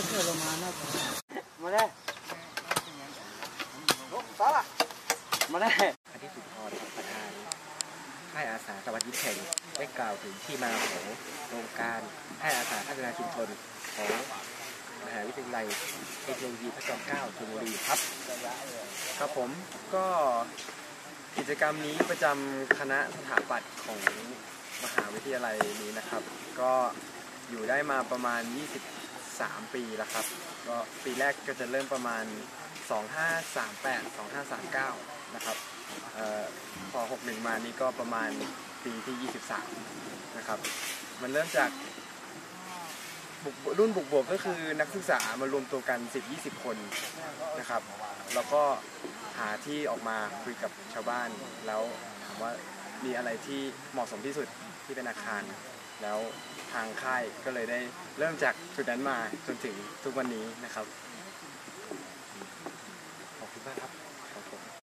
มาได้สาระมาได้อธิสุพรประธานค่ายอาสาสวัสดิ์ยิปแข่งได้กล่าวถึงที่มาของโครงการค่ายอาสาพัฒนาชุมชนของมหาวิทยาลัยเทคโนโลยีพระจอมเกล้าชลบุรีครับ ครับผมก็กิจกรรมนี้ประจำคณะสถาปัตย์ของมหาวิทยาลัยนี้นะครับ ก็อยู่ได้มาประมาณ 20 3 ปีแล้วครับ ก็ปีแรกก็จะเริ่มประมาณ 2538 2539 นะครับออพอ 61 มานี้ก็ประมาณปีที่ 23 นะครับ มันเริ่มจากบุกรุ่นบุกบวกก็คือนักศึกษามารวมตัวกัน 10-20 คนนะครับ แล้วก็หาที่ออกมาคุยกับชาวบ้าน แล้วถามว่ามีอะไรที่เหมาะสมที่สุดที่เป็นอาคาร แล้วทางค่ายก็เลยได้เริ่มจากจุดนั้นมาจนถึงทุกวันนี้นะครับ